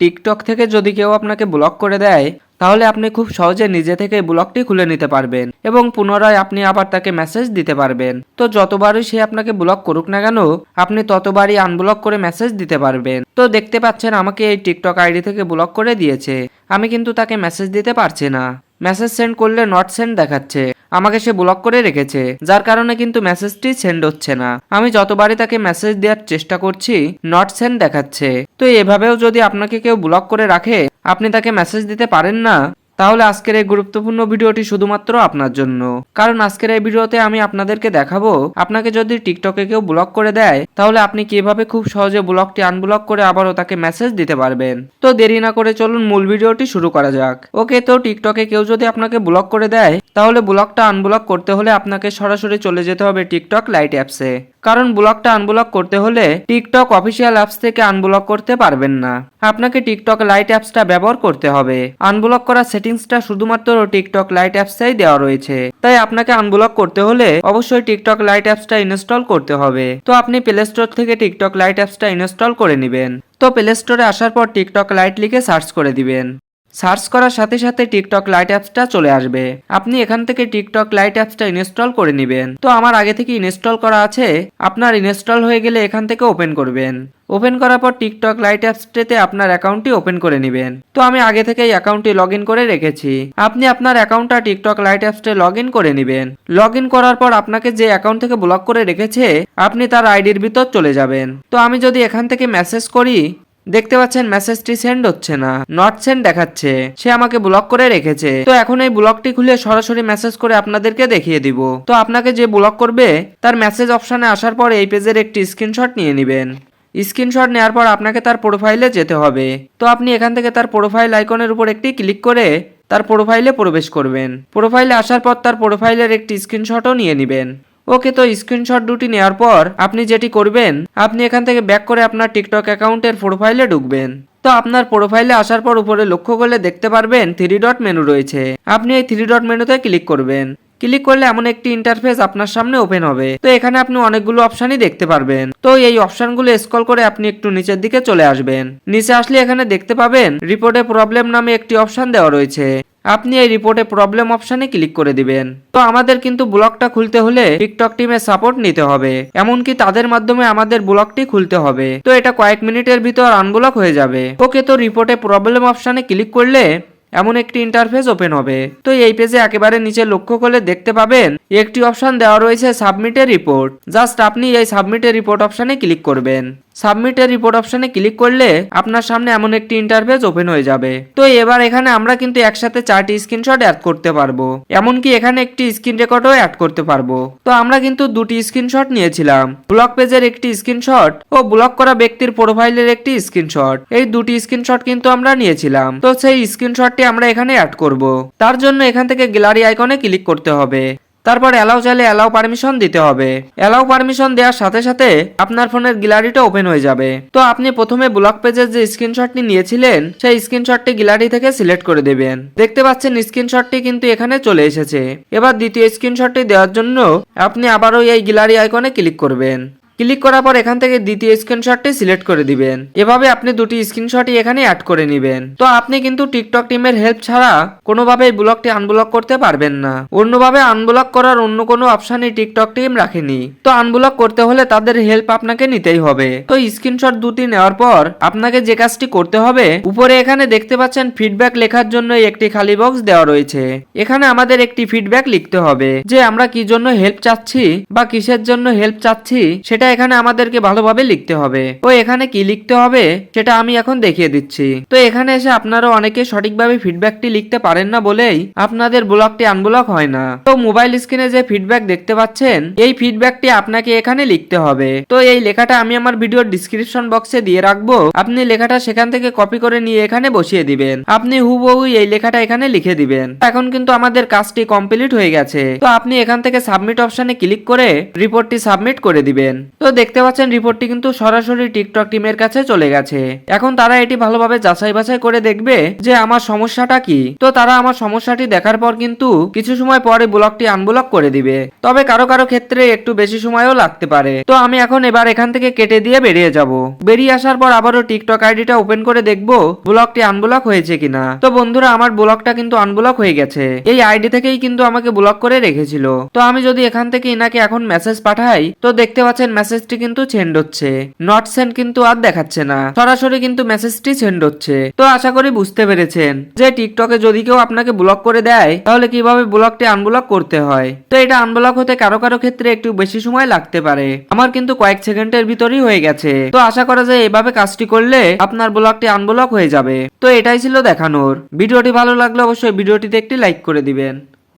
TikTok থেকে যদি কেউ আপনাকে ব্লক করে দেয়, তাহলে আপনি খুব সহজে নিজে থেকে ব্লকটি খুলে নিতে পারবেন এবং পুনরায় আপনি আবার তাকে মেসেজ দিতে পারবেন। তো যতবারই সে আপনাকে ব্লক করুক না কেন, আপনি ততবারই আনব্লক করে মেসেজ দিতে পারবেন। তো দেখতে পাচ্ছেন আমাকে এই টিকটক আইডি থেকে ব্লক করে দিয়েছে। আমি কিন্তু তাকে মেসেজ দিতে পারছি না। মেসেজ সেন্ড করলে নট সেন্ড দেখাচ্ছে। আমাকে সে ব্লক করে রেখেছে, যার কারণে কিন্তু মেসেজটি সেন্ড হচ্ছে না। আমি যতবারই তাকে মেসেজ দেওয়ার চেষ্টা করছি নট সেন্ড দেখাচ্ছে। তো এভাবেও যদি আপনাকে কেউ ব্লক করে রাখে, আপনি তাকে মেসেজ দিতে পারেন না? তাহলে আজকের এই গুরুত্বপূর্ণ ভিডিওটি শুধুমাত্র আপনার জন্য। কারণ আজকের এই ভিডিওতে আমি আপনাদেরকে দেখাবো, আপনাকে যদি টিকটকে কেউ ব্লক করে দেয়, তাহলে আপনি কীভাবে খুব সহজে ব্লকটি আনব্লক করে আবারও তাকে মেসেজ দিতে পারবেন। তো দেরি না করে চলুন মূল ভিডিওটি শুরু করা যাক। ওকে, তো টিকটকে কেউ যদি আপনাকে ব্লক করে দেয়, তাহলে ব্লকটা আনব্লক করতে হলে আপনাকে সরাসরি চলে যেতে হবে টিকটক লাইট অ্যাপসে। কারণ ব্লকটা আনব্লক করতে হলে টিকটক অফিসিয়াল অ্যাপস থেকে আনব্লক করতে পারবেন না। আপনাকে টিকটক লাইট অ্যাপসটা ব্যবহার করতে হবে। আনব্লক করা করার সেটিংসটা শুধুমাত্র টিকটক লাইট অ্যাপসেই দেওয়া রয়েছে। তাই আপনাকে আনব্লক করতে হলে অবশ্যই টিকটক লাইট অ্যাপসটা ইনস্টল করতে হবে। তো আপনি প্লে স্টোর থেকে টিকটক লাইট অ্যাপসটা ইনস্টল করে নেবেন। তো প্লে স্টোরে আসার পর টিকটক লাইট লিখে সার্চ করে দিবেন। সার্চ করার সাথে সাথে টিকটক লাইট অ্যাপসটা চলে আসবে। আপনি এখান থেকে টিকটক লাইট অ্যাপসটা ইনস্টল করে নেবেন। তো আমার আগে থেকে ইনস্টল করা আছে। আপনার ইনস্টল হয়ে গেলে এখান থেকে ওপেন করবেন। ওপেন করার পর টিকটক লাইট অ্যাপসটিতে আপনার অ্যাকাউন্টটি ওপেন করে নেবেন। তো আমি আগে থেকেই অ্যাকাউন্টটি লগ করে রেখেছি। আপনি আপনার অ্যাকাউন্টটা টিকটক লাইট অ্যাপসটে লগ করে নেবেন। লগ করার পর আপনাকে যে অ্যাকাউন্ট থেকে ব্লক করে রেখেছে, আপনি তার আইডির ভিতর চলে যাবেন। তো আমি যদি এখান থেকে মেসেজ করি, দেখতে পাচ্ছেন মেসেজটি সেন্ড হচ্ছে না নট সেন্ড দেখাচ্ছে। সে আমাকে ব্লক করে রেখেছে। তো এখন এই ব্লকটি খুলে সরাসরি মেসেজ করে আপনাদেরকে দেখিয়ে দিব। তো আপনাকে যে ব্লক করবে, তার মেসেজ অপশানে আসার পর এই পেজের একটি স্ক্রিনশট নিয়ে নেবেন। স্ক্রিনশট নেওয়ার পর আপনাকে তার প্রোফাইলে যেতে হবে। তো আপনি এখান থেকে তার প্রোফাইল আইকনের উপর একটি ক্লিক করে তার প্রোফাইলে প্রবেশ করবেন। প্রোফাইলে আসার পর তার প্রোফাইলের একটি স্ক্রিনশটও নিয়ে নেবেন। ওকে, তো স্ক্রিনশট দুটি নেওয়ার পর আপনি যেটি করবেন, আপনি এখান থেকে ব্যাক করে আপনার টিকটক অ্যাকাউন্টের প্রোফাইলে ঢুকবেন। তো আপনার প্রোফাইলে আসার পর উপরে লক্ষ্য করলে দেখতে পারবেন থ্রি ডট মেনু রয়েছে। আপনি এই থ্রি ডট মেনুতে ক্লিক করবেন। ক্লিক করলে এমন একটি ইন্টারফেস আপনার সামনে ওপেন হবে। তো এখানে আপনি অনেকগুলো অপশনই দেখতে পারবেন। তো এই অপশনগুলো স্ক্রল করে আপনি একটু নিচের দিকে চলে আসবেন। নিচে আসলে এখানে দেখতে পাবেন রিপোর্টে প্রবলেম নামে একটি অপশন দেওয়া রয়েছে। আপনি এই রিপোর্টে প্রবলেম অপশনে ক্লিক করে দিবেন। তো আমাদের কিন্তু ব্লগটা খুলতে হলে টিকটক টিমের সাপোর্ট নিতে হবে। এমনকি তাদের মাধ্যমে আমাদের ব্লগটি খুলতে হবে। তো এটা কয়েক মিনিটের ভিতর আনব্লক হয়ে যাবে। ওকে, তো রিপোর্টে প্রবলেম অপশনে ক্লিক করলে এমন একটি ইন্টারফেস ওপেন হবে। তো এই পেজে একেবারে নিচে লক্ষ্য করলে দেখতে পাবেন, একটি অপশন দেওয়া রয়েছে সাবমিটের রিপোর্ট জাস্ট আপনি এই সাবমিটের রিপোর্ট অপশনে ক্লিক করবেন। সাবমিটের রিপোর্ট অপশনে ক্লিক করলে আপনার সামনে এমন একটি ইন্টারফেস ওপেন হয়ে যাবে। তো এবার এখানে আমরা কিন্তু একসাথে চারটি স্ক্রিনশট অ্যাড করতে পারব। এমনকি এখানে একটি স্ক্রিন রেকর্ডও অ্যাড করতে পারব। তো আমরা কিন্তু দুটি স্ক্রিনশট নিয়েছিলাম। ব্লক পেজের একটি স্ক্রিনশট ও ব্লক করা ব্যক্তির প্রোফাইলের একটি স্ক্রিনশট এই দুটি স্ক্রিনশট কিন্তু আমরা নিয়েছিলাম। তো সেই স্ক্রিনশটটি আমরা এখানে অ্যাড করব। তার জন্য এখান থেকে গ্যালারি আইকনে ক্লিক করতে হবে। তারপর অ্যালাউ চাইলে অ্যালাউ পারমিশন দিতে হবে। অ্যালাউ পারমিশন দেওয়ার সাথে সাথে আপনার ফোনের গ্যালারিটা ওপেন হয়ে যাবে। তো আপনি প্রথমে ব্লক পেজের যে স্ক্রিনশটটি নিয়েছিলেন, সেই স্ক্রিনশটটি গ্যালারি থেকে সিলেক্ট করে দেবেন। দেখতে পাচ্ছেন স্ক্রিনশটটি কিন্তু এখানে চলে এসেছে। এবার দ্বিতীয় স্ক্রিনশটটি দেওয়ার জন্য আপনি আবারও এই গ্যালারি আইকনে ক্লিক করবেন। ক্লিক করার পর এখান থেকে দ্বিতীয় স্ক্রিনশটটি সিলেক্ট করে দিবেন। এভাবে আপনি দুটি স্ক্রিনশটই এখানে অ্যাড করে নেবেন। তো আপনি কিন্তু টিকটক টিমের হেল্প ছাড়া কোনোভাবে ব্লকটি আনব্লক করতে পারবেন না। অন্যভাবে আনব্লক করার অন্য কোনো অপশানই টিকটক টিম রাখেনি। তো আনব্লক করতে হলে তাদের হেল্প আপনাকে নিতেই হবে। তো স্ক্রিনশট দুটি নেওয়ার পর আপনাকে যে কাজটি করতে হবে, উপরে এখানে দেখতে পাচ্ছেন ফিডব্যাক লেখার জন্য একটি খালি বক্স দেওয়া রয়েছে। এখানে আমাদের একটি ফিডব্যাক লিখতে হবে যে আমরা কি জন্য হেল্প চাচ্ছি বা কিসের জন্য হেল্প চাচ্ছি সেটা এখানে আমাদেরকে ভালোভাবে লিখতে হবে। ও, এখানে কি লিখতে হবে? সেটা আমি এখন দেখিয়ে দিচ্ছি। তো এখানে এসে আপনারা অনেকে সঠিকভাবে ফিডব্যাকটি লিখতে পারেন না বলেই আপনাদের ব্লকটি আনব্লক হয় না। তো মোবাইল স্ক্রিনে যে ফিডব্যাক দেখতে পাচ্ছেন, এই ফিডব্যাকটি আপনাকে এখানে লিখতে হবে। তো এই লেখাটা আমি আমার ভিডিওর ডিসক্রিপশন বক্সে দিয়ে রাখব। আপনি লেখাটা সেখান থেকে কপি করে নিয়ে এখানে বসিয়ে দিবেন। আপনি হুবহু এই লেখাটা এখানে লিখে দিবেন। এখন কিন্তু আমাদের কাজটি কমপ্লিট হয়ে গেছে। তো আপনি এখান থেকে সাবমিট অপশনে ক্লিক করে রিপোর্টটি সাবমিট করে দিবেন। তো দেখতে পাচ্ছেন রিপোর্টটি কিন্তু সরাসরি টিকটক টিমের কাছে চলে গেছে। এখন তারা এটি ভালোভাবে যাচাই বাছাই করে দেখবে যে আমার সমস্যাটা কি। তো তারা আমার সমস্যাটি দেখার পর কিন্তু কিছু সময় পরে ব্লকটি আনব্লক করে দিবে। তবে কারও কারও ক্ষেত্রে একটু বেশি সময়ও লাগতে পারে। তো আমি এখন এবার এখান থেকে কেটে দিয়ে বেরিয়ে যাব। বেরিয়ে আসার পর আবারও টিকটক আইডিটা ওপেন করে দেখব ব্লকটি আনব্লক হয়েছে কিনা। তো বন্ধুরা, আমার ব্লকটা কিন্তু আনব্লক হয়ে গেছে। এই আইডি থেকেই কিন্তু আমাকে ব্লক করে রেখেছিল। তো আমি যদি এখান থেকে ইনাকে এখন মেসেজ পাঠাই, তো দেখতে পাচ্ছেন মেসেজটি কিন্তু সেন্ড হচ্ছে। নট সেন্ড কিন্তু আর দেখাচ্ছে না। সরাসরি কিন্তু মেসেজটি সেন্ড হচ্ছে। তো আশা করি বুঝতে পেরেছেন যে টিকটকে যদি কেউ আপনাকে ব্লক করে দেয়, তাহলে কীভাবে ব্লকটি আনব্লক করতে হয়? তো এটা আনব্লক হতে কারও কারও ক্ষেত্রে একটু বেশি সময় লাগতে পারে। আমার কিন্তু কয়েক সেকেন্ডের ভিতরই হয়ে গেছে। তো আশা করা যায় এভাবে কাজটি করলে আপনার ব্লকটি আনব্লক হয়ে যাবে। তো এটাই ছিল দেখানোর। ভিডিওটি ভালো লাগলে অবশ্যই ভিডিওটিতে একটি লাইক করে দিবেন।